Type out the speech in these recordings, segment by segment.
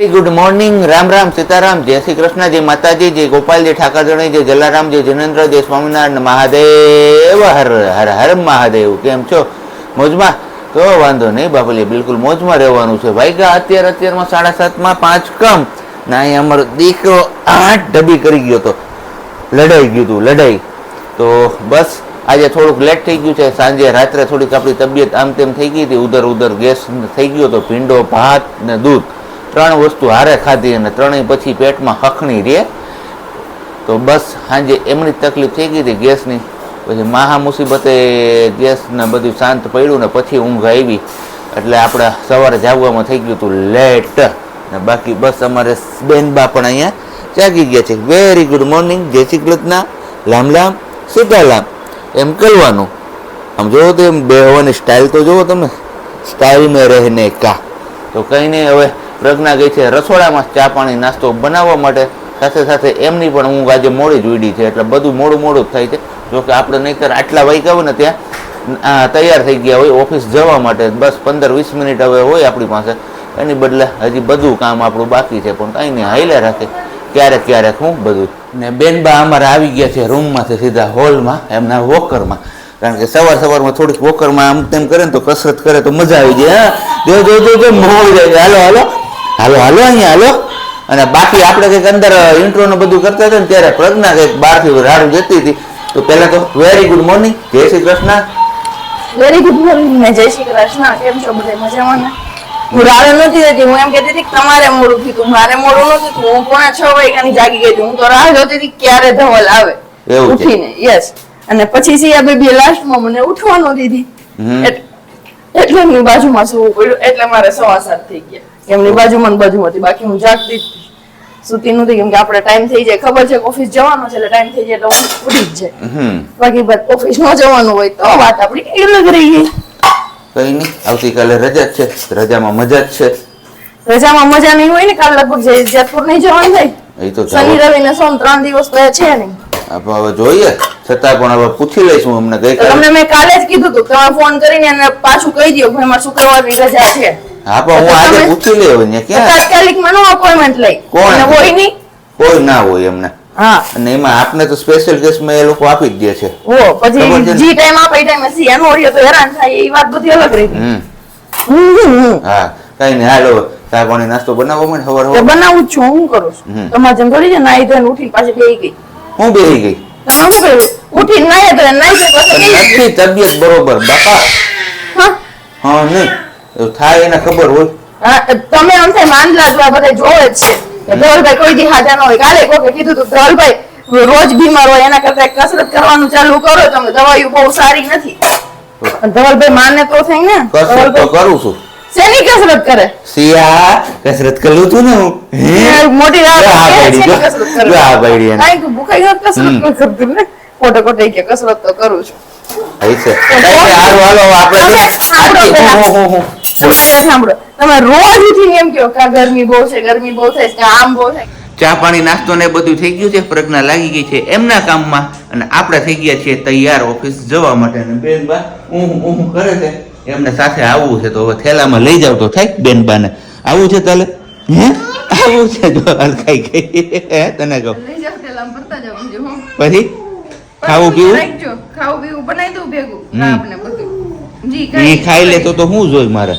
Good morning Ram Ram Sitaram જય શ્રી કૃષ્ણ જય માતાજી જય ગોપાલજી ઠાકરજણી જય જલારામ જય જિનેન્દ્ર જય સ્વામિનારાયણ મહાદેવ હર હર હર મહાદેવ કેમ છો મોજમાં તો વાંધો નહીં બાપલી બિલકુલ મોજમાં રહેવાનું છે ભાઈ કે અત્યારે અત્યારમાં સાડા સાતમાં પાંચ કમ ના અહીં અમારો દીકરો આઠ ડબી કરી ગયો તો લડાઈ ગયું હતું લડાઈ તો બસ આજે થોડુંક લેટ થઈ ગયું છે સાંજે રાત્રે થોડીક આપણી તબિયત આમ તેમ થઈ ગઈ હતી ઉધર ઉધર ગેસ થઈ ગયો તો ભીંડો ભાત ને દૂધ ત્રણ વસ્તુ હારે ખાધી અને ત્રણેય પછી પેટમાં હખણી રહે, તો બસ સાંજે એમની તકલીફ થઈ ગઈ હતી ગેસની. પછી મહા મુસીબતે ગેસ ને બધું શાંત પડ્યું ને પછી ઊંઘ આવી. એટલે આપણે સવારે જાગવામાં થઈ ગયું હતું લેટ. ને બાકી બસ અમારે બેનબા પણ અહીંયા જાગી ગયા છે. વેરી ગુડ મોર્નિંગ જય શ્રી કૃષ્ણ. લામ લામ, સીધા લામ. એમ કરવાનું. આમ જોવો તો એમ બેહવાની સ્ટાઇલ તો જોવો તમે. સ્ટાઇલ મેં રહેને કા. તો કંઈ નહીં, હવે પ્રજ્ઞા ગઈ છે. રસોડામાં ચા પાણી, નાસ્તો બનાવવા માટે સાથે સાથે એમની પણ ઊંઘ આજે મોડી જ ઉડી છે. એટલે બધું મોડું મોડું થાય છે. જોકે આપણે નહીંતર આટલા વાગ્યા હોય ને ત્યાં તૈયાર થઈ ગયા હોય ઓફિસ જવા માટે. બસ પંદર વીસ મિનિટ હવે હોય આપણી પાસે. એની બદલે હજી બધું કામ આપણું બાકી છે. પણ કંઈ નહીં હાઈલે રાખે. ક્યારેક ક્યારેક હું બધું. ને બેનબા અમારે આવી ગયા છે રૂમમાંથી સીધા હોલમાં, એમના વોકરમાં. કારણ કે સવાર સવારમાં થોડીક વોકરમાં આમ તેમ કરે ને તો કસરત કરે તો મજા આવી જાય. હા, જો જો જો મોડ જાય. હાલો હાલો. હાલો હાલો અહીંયા હાલો. અને બાકી આપણે કંઈક અંદર ઇન્ટ્રો ને બધું કરતા હતા ને ત્યારે પ્રજ્ઞા કંઈક બહારથી રાડું જતી હતી. તો પહેલા તો વેરી ગુડ મોર્નિંગ જય Shri Krishna. Very good morning ને જય શ્રી કૃષ્ણ. કેમ છો બધે મજામાં? ને હું રાડો નથી રહેતી હું એમ કહેતી હતી કે તમારે મોડું થયું મારે મોડું નથી થયું. હું પોણા છ વાગ્યાની જાગી ગઈ હતી. હું તો રાહ જોતી હતી ક્યારે ધવલ આવે. એવું. ઉઠીને યસ અને પછી સિયા બેબી લાસ્ટમાં મને ઉઠવાનું દીધી. એટલે એમની બાજુમાં સુવું પડ્યું. એટલે મારે સવા સાત થઈ ગયા. એમની બાજુમાં બાજુમાં હતી બાકી હું જાગતી જ હતી. નહોતી કેમ કે આપણે ટાઈમ થઈ જાય. ખબર છે ઓફિસ જવાનો છે એટલે ટાઈમ થઈ જાય એટલે ઉઠી જ જાય. બાકી ઓફિસ ન જવાનું હોય તો વાત આપણી અલગ રહી ગઈ કંઈ નહીં આવતીકાલે રજા છે. રજામાં મજા જ છે. રજામાં મજા નહીં હોય ને કાલ લગભગ જેતપુર નહીં જવાનું થાય. એ તો શનિ રવિ ને સોમ ત્રણ દિવસ તો છે નહીં. હવે જોઈએ. છતાં પણ હવે પૂછી લઈશું અમને ગઈકાલે. તમને મેં કાલે જ કીધું હતું તમે ફોન કરીને એને પાછું કહી દો ભાઈ મારે શુક્રવારની રજા છે. હા પણ હું આજે પૂછી લઈ ને ક્યાં? તાત્કાલિક માનો અપોઇન્ટમેન્ટ લઈ? કોણ? હોય નહીં? કોઈ ના હોય એમને. હા. અને એમાં આપને તો સ્પેશિયલ કેસમાં એ લોકો આપી જ દે છે. ઓ પછી જી ટાઈમ આપે એ ટાઈમે સી એનો તો હેરાન થાય એ વાત બધી અલગ રહી હમ. હા કઈ નહીં હાલો ચા પાણી નાસ્તો બનાવો મને ખબર હોય બનાવું છું હું કરું છું. તમારે જેમ થોડી છે નાઈ ધોઈને ઉઠીને પાછી બેહી ગઈ. હું બેહી ગઈ? તમે શું કર્યું? ઉઠીને નાઈ ધોઈને નાઈ ધોઈને પાછી નથી તબિયત બરોબર બાપા. હા? હા નહીં. એવું થાય એને ખબર હોય. તમે આમ થાય માંદલા જેવા બધા જોવે જ છે. ધવલભાઈ કોઈ દી હાજર ન હોય. કાલે કોકે કીધું તું ધવલભાઈ રોજ બીમાર હોય એના કરતા કસરત કરવાનું ચાલુ કરો. તમે દવાઈઓ બહુ સારી નથી. ધવલભાઈ માને તો થાય ને. કસરત તો કરું છું. શેની કસરત કરે? સિયા કસરત કરું છું ને હું. મોટી રાત હા આ હા બાયડી, કસરત કરતું ને. ખોટે ખોટે કે કસરત તો કરું છું. ચા પાણી નાસ્તો ને બધું થઈ ગયું પ્રજ્ઞા લાગી ગઈ એમના કામમાં અને આપણે થઈ ગયા છીએ તૈયાર ઓફિસ જવા માટે. બેનબા ઊંઘ ઊંઘ કરે છે? એમને સાથે આવવું છે તો હવે થેલામાં લઈ જાવ તો થાય બેનબાને. આવું છે તાલે? હે? આવું છે જો હલકાઈ ગઈ તને કહું. પછી? ખાવું પીવું? ખાવું પીવું બનાવી દઉં ભેગું. આપને બધું. એ ખાઈ લેતો તો હું જોઈ મારે.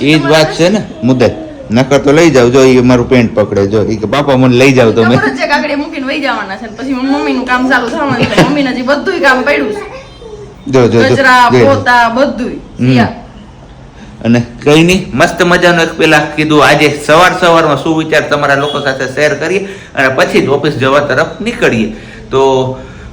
એ જ વાત છે ને મુદત. નકર તો લઈ જાવ જો એ મારું પેન્ટ પકડે જો એ કે બાપા મને લઈ જાવ તમે. મૂકીને વહી જવાના છે પછી મમ્મી નું કામ ચાલુ થવાનું છે. મમ્મીને હજી બધું કામ પડ્યું છે. જો જો કચરા પોતા બધું અને કઈ નહીં મસ્ત મજાનું એક પેલા કીધું આજે સવાર સવારમાં શું વિચાર તમારા લોકો સાથે શેર કરીએ અને પછી જ ઓફિસ જવા તરફ નીકળીએ. તો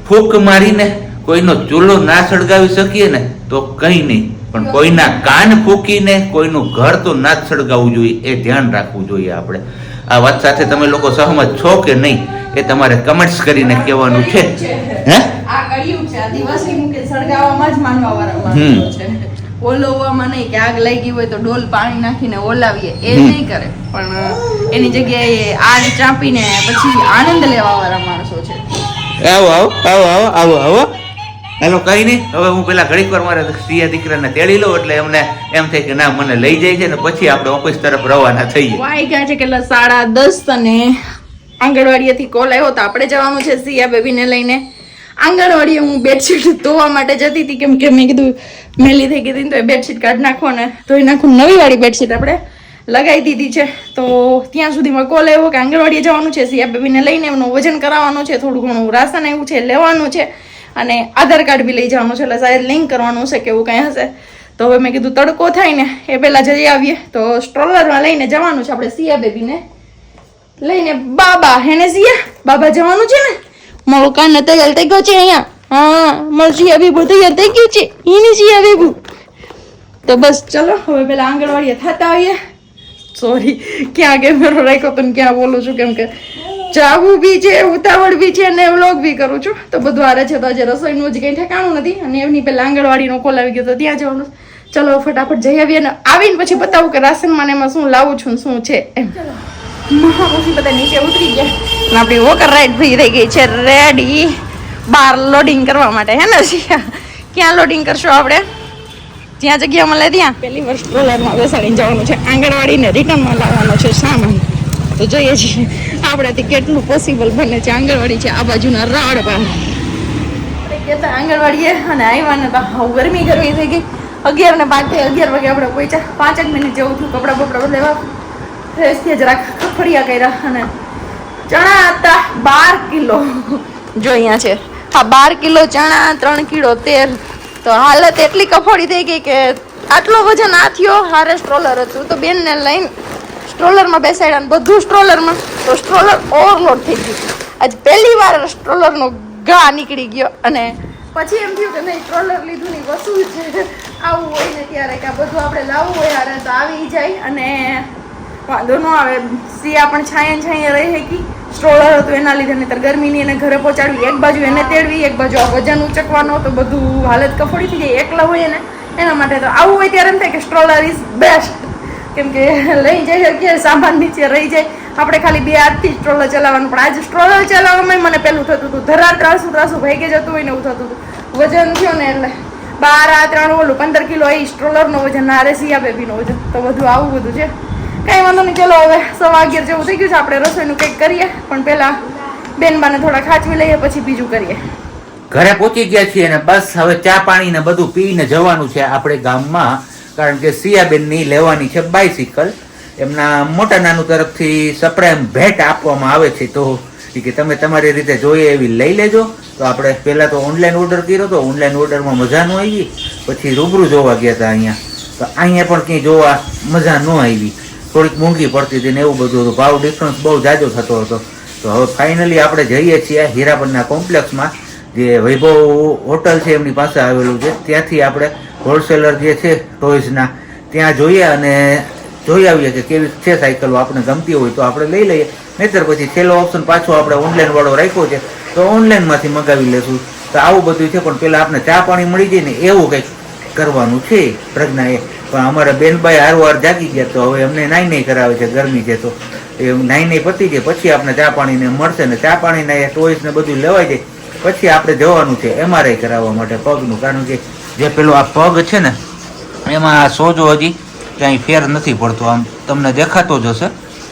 ફૂંક મારીને કોઈનો ચૂલો ના સળગાવી શકીએ ને તો કંઈ નહીં. પણ કોઈના કાન ફૂંકીને કોઈનું ઘર તો ના જ સળગાવવું જોઈએ એ ધ્યાન રાખવું જોઈએ આપણે. આ વાત સાથે તમે લોકો સહમત છો કે નહીં એ તમારે કમેન્ટ્સ કરીને કહેવાનું છે. હે? ઓલવવામાં નહીં કે આગ લાગી હોય તો ડોલ પાણી નાખીને ઓલાવીએ. એ નહીં કરે. પણ એની જગ્યાએ આગ ચાંપીને પછી આનંદ લેવા વાળા માણસો છે. આવો આવો આવો આવો આવો આવો. હેલો કઈ નહીં. હવે હું પેલા ઘડીક વાર મારે સિયા દીકરાને તેડી લઉં એટલે એમને એમ થાય કે ના મને લઈ જાય છે ને પછી આપણે ઓફિસ તરફ રવાના થઈએ. વાઈ ગયા છે કેટલા? સાડા દસ અને આંગણવાડીએથી કોલ આવ્યો તો આપણે જવાનું છે સિયા બેબીને લઈને. આંગણવાડીએ હું બેડશીટ ધોવા માટે જતી હતી કેમ કે મેં કીધું મેલી થઈ ગઈ હતી તો એ બેડશીટ કાઢી નાખો ને. ધોઈ નાખું નવી વાળી બેડશીટ આપણે. લગાવી દીધી છે. તો ત્યાં સુધીમાં કોલ લેવો કે આંગણવાડીએ જવાનું છે. સિયા બેબીને લઈને એમનું વજન કરાવવાનું છે. થોડું ઘણું રાશન એવું છે, લેવાનું છે. અને આધાર કાર્ડ બી લઈ જવાનું છે. એટલે શાયદ લિંક કરવાનું છે કે એવું કંઈ હશે. તો હવે મેં કીધું તડકો થાય ને એ પહેલાં જઈ આવીએ. તો સ્ટ્રોલરમાં લઈને જવાનું છે આપણે સિયા બેબીને લઈને બાબા, હેને સિયા? બાબા જવાનું છે ને? મારો કાન તૈયાર થઈ ગયો છે અહીંયા. હા, મારું સિયા બેબુ તૈયાર થઈ ગયું છે. એની સિયા બેબુ તો બસ ચલો, હવે પેલા આંગણવાડીએ થતા આવીએ. સોરી ક્યાં કેમેરો રાખ્યો તમે ક્યાં બોલું છું કેમ કે જાવું બી છે ઉતાવળ બી છે ને વ્લોગ બી કરું છું. તો બધું આરે છે તો આજે રસોઈનું જ કંઈ ઠેકાણું નથી અને એમની પેલા આંગણવાડીનો કોલ આવી ગયો તો ત્યાં જવાનું. ચલો ફટાફટ જઈ આવીએ અને આવીને પછી બતાવું કે રાશનમાં એમાં શું લાવું છું શું છે એમ. બધા નીચે ઉતરી ગયા. અને આપણી વોકર રાઈડ થઈ રહી ગઈ છે રેડી બાર લોડિંગ કરવા માટે હે ને ક્યાં લોડિંગ કરશો આપણે? જ્યાં જગ્યા મળે ત્યાં? પહેલી વર્ષ ટ્રોલરમાં બેસાડીને જવાનું છે. આંગણવાડીને રિટર્નમાં લાવવાનો છે સામાન. તો જોઈએ છીએ આપણાથી કેટલું પોસિબલ બને છે આંગણવાડી છે આ બાજુના રાડ પર. કહેતા આંગણવાડીએ અને આવ્યા ને તો હાવ ગરમી ગરમી થઈ ગઈ. અગિયાર ને પાંચ અગિયાર વાગે આપણે પહોંચ્યા પાંચ જ મિનિટ જેવું થયું, કપડાં બપડા લેવા. ફ્રેશ થયા જરાક ખફડિયા કર્યા અને ચણા હતા બાર કિલો. જો અહીંયા છે. હા, બાર કિલો ચણા, ત્રણ કિલો તેલ. તો હાલત એટલી કફોડી થઈ ગઈ કે આટલો વજન આ થયો, હારે સ્ટ્રોલર હતું. તો બેનને લઈને સ્ટ્રોલરમાં બેસાડ્યા બધું સ્ટ્રોલરમાં તો સ્ટ્રોલર ઓવરલોડ થઈ ગયું. આજ પહેલી વાર સ્ટ્રોલરનો ગા નીકળી ગયો અને પછી એમ થયું કે નહીં સ્ટ્રોલર લીધું ની વસ્તુ છે. આવું હોય ને ત્યારે કે આ બધું આપણે લાવવું હોય, હારે તો આવી જાય. અને વાંધો ન આવે, સિયા પણ છાંયે છાંયે રહી શકી સ્ટ્રોલર હતું એના લીધે નહીતર ગરમીની એને ઘરે પહોંચાડવી, એક બાજુ એને તેડવી, એક બાજુ આ વજન ઉચકવાનો, તો બધું હાલત કફોડી થઈ જાય, એકલા હોય ને એના માટે તો આવું હોય ત્યારે એમ થાય કે સ્ટ્રોલર ઇઝ બેસ્ટ કેમ કે લઈ જઈ શકીએ સામાન નીચે રહી જાય. આપણે ખાલી બે હાથથી સ્ટ્રોલર ચલાવવાનું, પણ આજે સ્ટ્રોલર ચલાવવામાં મને પેલું થતું હતું, ધરાર ત્રાસું ત્રાસું ભાઈ જતું હોય ને એવું થતું હતું. વજન થયો ને એટલે. બાર આ ત્રણ ઓલું પંદર કિલો એ સ્ટ્રોલરનો વજન આરે સિયા બેબીનો વજન. તો બધું આવું બધું છે. કઈ વાંધો નહીં, ચલો હવે સવા અગિયાર જેવું થઈ ગયું છે, આપણે રસોઈનું કંઈક કરીએ. પણ પહેલા બેનબાને થોડા ખાચવી લઈએ, પછી બીજું કરીએ. ઘરે પહોંચી ગયા છીએ ને બસ હવે ચા પાણી ને બધું પીને જવાનું છે આપણે ગામમાં. કારણ કે સિયાબેનની લેવાની છે બાઇસિકલ એમના મોટા નાનું તરફથી સપ્રેમ ભેટ આપવામાં આવે છે. તો કે તમે તમારી રીતે જોઈએ એવી લઈ લેજો. તો આપણે પહેલાં તો ઓનલાઈન ઓર્ડર કર્યો તો ઓનલાઈન ઓર્ડરમાં મજા ન આવી. પછી રૂબરૂ જોવા ગયા હતા અહીંયા. તો અહીંયા પણ ક્યાંય જોવા મજા ન આવી. થોડીક મોંઘી પડતી હતી ને એવું બધું હતું. ભાવ ડિફરન્સ બહુ જાજો થતો હતો. તો હવે ફાઇનલી આપણે જઈએ છીએ હીરાબનના કોમ્પ્લેક્સમાં જે વૈભવ હોટલ છે એમની પાસે આવેલું છે. ત્યાંથી આપણે હોલસેલર જે છે, ટોયઝના, ત્યાં જોઈએ અને જોઈ આવીએ કે કેવી છે સાયકલો આપણે ગમતી હોય તો આપણે લઈ લઈએ. નહીતર પછી છેલ્લો ઓપ્શન પાછો આપણે ઓનલાઈન વાળો રાખ્યો છે, તો ઓનલાઈનમાંથી મગાવી લેશું. તો આવું બધું છે, પણ પહેલાં આપણે ચા પાણી મળી જાય ને એવું કંઈક કરવાનું છે પ્રજ્ઞાએ. પણ અમારા બેનભાઈ હારવાર જાગી ગયા તો હવે એમને નાઈ નહીં કરાવે છે ગરમી છે તો. એ નાઈ નહીં પતી જાય, પછી આપણે ચા પાણીને મળશે ને ચા પાણીને ટોયસ ને બધું લેવાય જાય, પછી આપણે જવાનું છે એમઆરઆઈ કરાવવા માટે પગનું. કારણ કે જે પેલો આ પગ છે ને, એમાં આ સોજો હજી ક્યાંય ફેર નથી પડતો. આમ તમને દેખાતો જ હશે.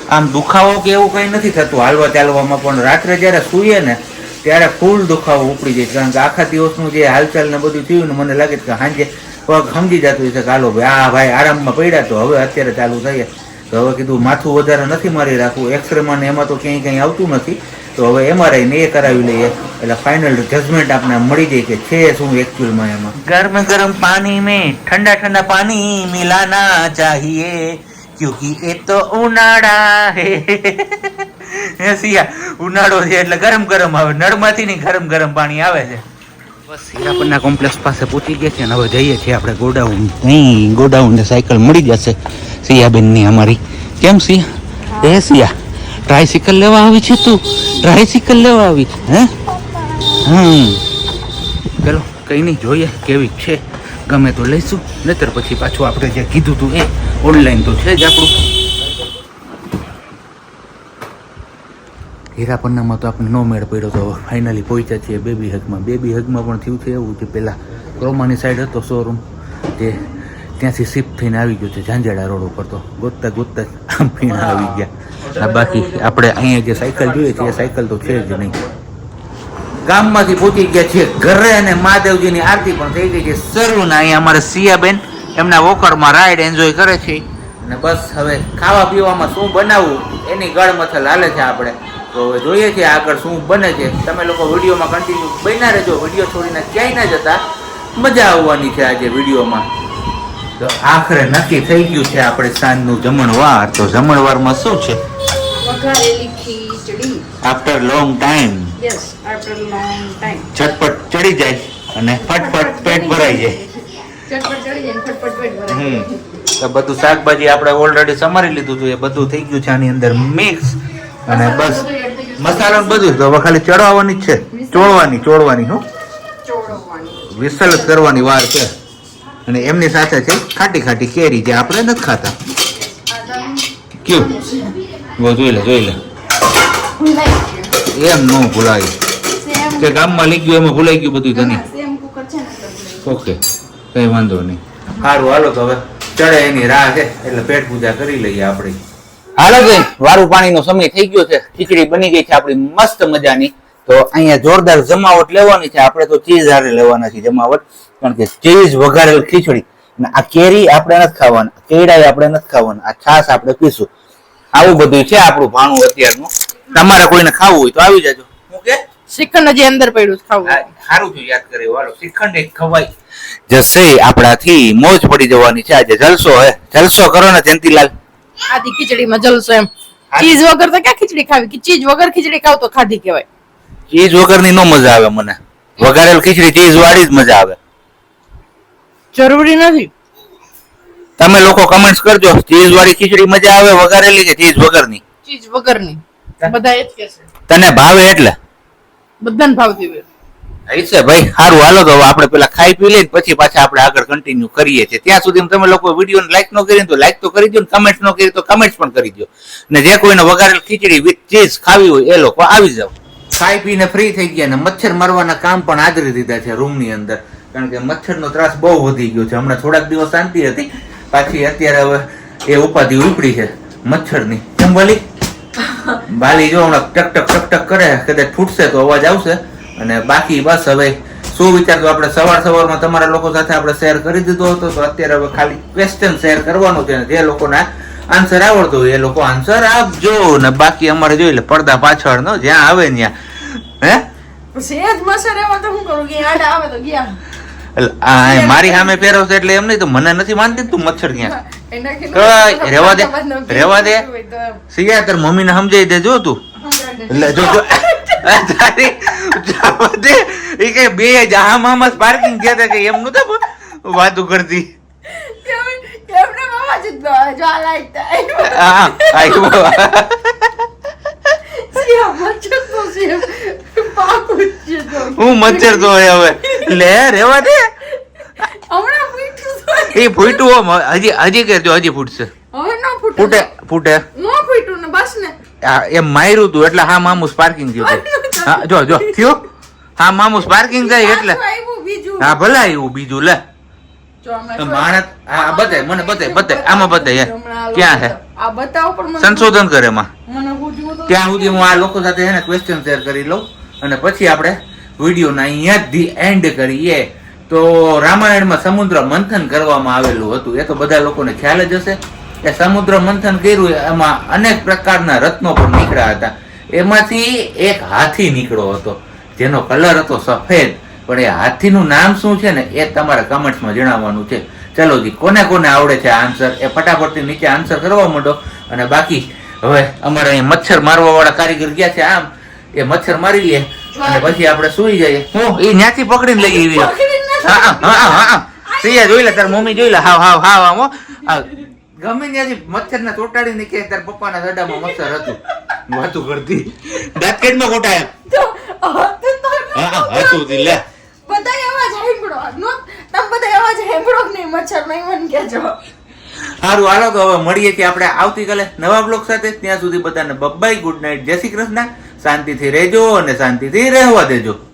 આમ દુખાવો કે એવું કંઈ નથી થતું. હાલવા ચાલવામાં પણ રાત્રે જ્યારે સૂઈએ ને, ત્યારે ફૂલ દુખાવો ઉપડી જાય. કારણ કે આખા દિવસનું જે હાલચાલ ને બધું થયું ને, મને લાગે કે સાંજે પગ સમજી જતું છે કે ભાઈ, આ ભાઈ આરામમાં પડ્યા તો હવે અત્યારે ચાલુ થઈએ. તો હવે કીધું માથું વધારે નથી મારી રાખવું. એક્સરેમાં ને એમાં તો ક્યાંય કંઈ આવતું નથી. તો હવે એમઆરઆઈ ને એ કરાવી લઈએ. એટલે ફાઇનલ જજમેન્ટ આપણે મળી જાય કે છે શું એકચ્યુઅલમાં એમાં. ગરમ ગરમ પાણી મેં, ઠંડા ઠંડા પાણી મિલાના ચાહીએ. ક્યોંકि એ તો ઉનાળા હે સિયા, ઉનાળો છે એટલે ગરમ ગરમ આવે. નળમાંથી નહીં ગરમ ગરમ પાણી આવે છે. બસ હીરાપરના કોમ્પ્લેક્સ પાસે પહોંચી ગયા છે અને હવે જઈએ છીએ આપણે ગોડાઉન. નહીં ગોડાઉન ને સાયકલ મળી જશે સિયાબેનની અમારી. કેમ સિયા? એ સિયા ટ્રાયસિકલ લેવા આવી છે તું? ટ્રાયસિકલ લેવા આવી હે? હમ. ચલો કંઈ નહીં જોઈએ કેવી છે. ગમે તો લઈશું નહીતર પછી પાછું આપણે જે કીધું તું એ ઓનલાઈન તો છે જ આપણું. હીરાપન્નામાં તો આપણે નો મેળ પડ્યો તો ફાઇનલી પહોંચ્યા છીએ બેબી હગમાં બેબી હગમાં પણ થયું છે એવું કે પહેલાં ક્રોમાની સાઈડ હતો શોરૂમ તે ત્યાંથી શિફ્ટ થઈને આવી ગયો છે ઝાંઝેડા રોડ ઉપર તો. ગોતતા ગોતતા આમ પીણા આવી ગયા. બાકી આપણે અહીંયા જે સાયકલ જોઈએ છે એ સાયકલ તો છે જ નહીં. ગામમાંથી પહોંચી ગયા છીએ ઘરે અને મહાદેવજીની આરતી પણ થઈ ગઈ છે. સર્વના અહીંયા અમારે સિયાબેન એમના વોકરમાં રાઈડ એન્જોય કરે છે. અને બસ હવે ખાવા પીવામાં શું બનાવવું એની ગળમથલ હાલે છે આપણે. તો હવે જોઈએ છીએ આગળ શું બને છે. તમે લોકો વિડીયોમાં કન્ટિન્યુ બન્યા રહેજો. વીડિયો છોડીને ક્યાંય ના જતા. મજા આવવાની છે આજે વિડીયોમાં. તો આખરે નક્કી થઈ ગયું છે આપણે સાંજનું જમણવાર. તો જમણવારમાં શું છે? After long time yes after long time ઝટપટ ચડી જાય અને ફટફટ પેટ ભરાઈ જાય. ચટપટ તો બધું શાકભાજી આપણે ઓલરેડી સમારી લીધું હતું. એ બધું થઈ ગયું છે આની અંદર મિક્સ અને બસ મસાલો બધું તો હવે ખાલી ચડવાની જ છે. ચોળવાની ચોળવાની હો. વિસલ કરવાની વાર છે. અને એમની સાથે છે ખાટી ખાટી કેરી જે આપણે નથી ખાતા. કયું? જોઈ લે જોઈ લે. એમ ન ભૂલાય. કે ગામમાં લઈ ગયું એમાં ભૂલાઈ ગયું બધું તને. ઓકે કઈ વાંધો નહીં. સારું હાલો તો હવે. ચડે એની રાહ છે એટલે પેટ પૂજા કરી લઈએ આપણી. હાલો જઈ વારું પાણીનો સમય થઈ ગયો છે. ખીચડી બની ગઈ છે આપણી મસ્ત મજાની. તો અહીંયા જોરદાર જમાવટ લેવાની છે. આપણે તો ચીઝ હારે લેવાના છે જમાવટ કારણ કે ચીઝ વઘારેલ ખીચડી. અને આ કેરી આપણે નથી ખાવાના કેળા આપણે નથી ખાવાના આ છાસ આપણે પીશું. આવું બધું છે આપણું ભાણું અત્યારનું. તમારે કોઈને ખાવું હોય તો આવી જાજો. હું કે? શ્રીખંડ હજી અંદર પડ્યું છે ખાવું. સારું થયું યાદ કર્યું. વાળો શ્રીખંડ એક ખવાય. જશે આપણાથી મોજ પડી જવાની છે. આજે જલસો હે. જલસો કરો ને જયંતિલાલ. આથી ખીચડીમાં જલસો એમ. ચીઝ વગર તો ક્યાં ખીચડી ખાવી? કે ચીઝ વગર ખીચડી ખાવ તો ખાધી કહેવાય. ચીઝ વગરની નો મજા આવે મને. વઘારેલ ખીચડી ચીઝ વાળી જ મજા આવે. જરૂરી નથી. તમે લોકો કમેન્ટ્સ કરજો ચીઝ વાળી ખીચડી મજા આવે વઘારેલી કે ચીઝ વગરની ચીઝ વગરની બધા એ જ કહેશે તને ભાવે એટલે? બધાને ભાવતી હોય. એ છે ભાઈ સારું હાલો તો હવે આપણે પેલા ખાઈ પી લઈને પછી પાછા આપણે આગળ કન્ટિન્યુ કરીએ છીએ. ત્યાં સુધી તમે લોકો વીડિયો લાઈક નો કરી તો લાઈક તો કરી દો કમેન્ટ ન કરી તો કમેન્ટ પણ કરી દો ને જે કોઈને વઘારેલ ખીચડી વિથ ચીઝ ખાવી હોય એ લોકો આવી જાવ ખાઈ પીને ફ્રી થઈ ગયા ને મચ્છર મારવાના કામ પણ આદરી દીધા છે રૂમની અંદર. કારણ કે મચ્છરનો ત્રાસ બહુ વધી ગયો છે. હમણાં થોડાક દિવસ શાંતિ હતી પાછી અત્યારે હવે એ ઉપાધિ ઉપડી છે મચ્છરની. કેમ બોલી બાલી જો હમણાં ટક ટક ટક ટક કરે કદાચ ફૂટશે તો અવાજ આવશે. અને બાકી બસ હવે શું વિચારતો આપણે સવાર સવારમાં તમારા લોકો સાથે આપણે શેર કરી દીધો હતો તો અત્યારે હવે ખાલી ક્વેશ્ચન શેર કરવાનું છે જે લોકોના આન્સર આવડતો હોય એ લોકો આન્સર આપજો. ને બાકી અમારે જોઈ લે પડદા પાછળ નો જ્યાં આવે ત્યાં. હે? સેજ મસર એમાં તો શું કરું? કે આડા આવે તો ગયા. આ મારી સામે પહેરવશે એટલે એમ નહીં તો મને નથી માનતી તું મચ્છર ક્યાં? રેવા દે, રેવા દે. સિયા તાર મમ્મીને સમજાઈ દેજો તું. એટલે જો જો દે એ કે બે જહા મામા પાર્કિંગ ગયા હતા કે એમ નતા વાતું કરતી એમને મામા જ જ્વાલા હતા હા આવ્યો મચ્છર તો હું મચ્છર હવે. લે રેવા દે. હમણાં એ ફૂટ્યું હો, હજી હજી કરજો હજી ફૂટશે. હવે ન ફૂટે. ફૂટે ફૂટે ન ફૂટ્યું ને બસ ને આ એમ માર્યું તું એટલે હા મામુસ પાર્કિંગ થયું હતું. હા જો જો થયું? હા મામુસ પાર્કિંગ થાય એટલે. હા ભલે આવ્યું બીજું લે. માણસ હા બતાય મને બતાય બતાય આમાં બતાય હે. ક્યાં મને. સંશોધન કરે એમાં. મને ત્યાં સુધી હું આ લોકો સાથે છે ને ક્વેશ્ચન શેર કરી લઉં અને પછી આપણે વિડીયોના અહીંયા જ ધી એન્ડ કરીએ. તો રામાયણમાં સમુદ્ર મંથન કરવામાં આવેલું હતું. એ તો બધા લોકોને ખ્યાલ જ હશે. એ સમુદ્ર મંથન કર્યું એમાં અનેક પ્રકારના રત્નો પણ નીકળ્યા હતા. એમાંથી એક હાથી નીકળ્યો હતો જેનો કલર હતો સફેદ પણ એ હાથીનું નામ શું છે ને એ તમારે કમેન્ટ્સમાં જણાવવાનું છે. ચલો જી કોને કોને આવડે છે આન્સર એ ફટાફટથી નીચે આન્સર કરવા માંડો અને બાકી હવે અમારે અહીં મચ્છર મારવા વાળા કારીગર ગયા છે આમ. એ મચ્છર મારી લે અને પછી આપણે સુઈ જઈએ. હું એ ન્યાથી પકડીને લઈ આવી હા હા હા હા જોઈ લે તાર મમ્મી જોઈ લે. હાવ હાવ હાવ આમ હા. આ ગમે ત્યાંથી મચ્છર ને ચોટાડી નીકળે ત્યારે તાર પપ્પાના સડામાં મચ્છર હતું. વાતું કરતી. દાંતકેટમાં કોટાયા તો હાથે તો ન હા હા હતું લે. બધા અવાજ સાંભળો નો તમે બધા અવાજ સાંભળો કે મચ્છર નહીં મને કહેજો. સારું હાલો તો હવે મળીએ છીએ આપણે આવતીકાલે નવા બ્લોગ સાથે. ત્યાં સુધી બધાને બબ્બાઈ ગુડ નાઇટ જય શ્રી કૃષ્ણ. શાંતિથી રહેજો અને શાંતિથી રહેવા દેજો.